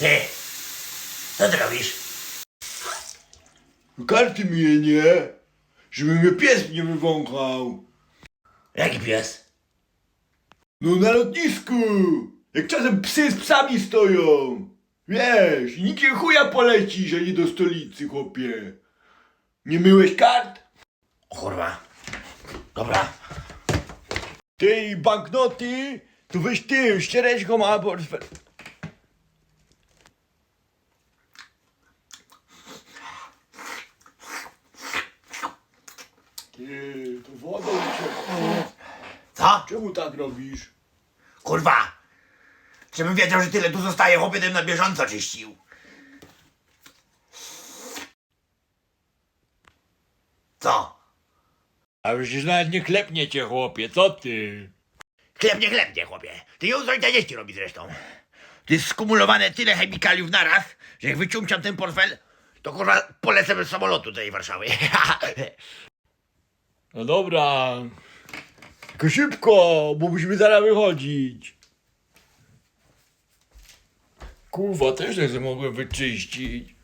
Ty, co ty robisz? Karty mnie, nie? Żeby mnie pies nie wywąchał. Jaki pies? No na lotnisku! Jak czasem psy z psami stoją! Wiesz, i nikt chuja poleci, że nie do stolicy, chłopie. Nie myłeś kart? O kurwa. Dobra. Ty banknoty, to weź ty, ściereczką ma Ty, to wodą cię. Co? Czemu tak robisz? Kurwa. Żebym wiedział, że tyle tu zostaje, chłopie, tym na bieżąco czyścił. Co? A przecież nawet nie klepnie cię, chłopie, co ty? Chleb nie chlebnie, chłopie. Ty ją coś dzieści robi zresztą. To jest skumulowane tyle chemikaliów naraz, że jak wyciągam ten portfel, to kurwa polecę bez samolotu do tej Warszawy. No dobra. Tylko szybko, bo musimy zaraz wychodzić. Kurwa, też nie mogłem wyczyścić.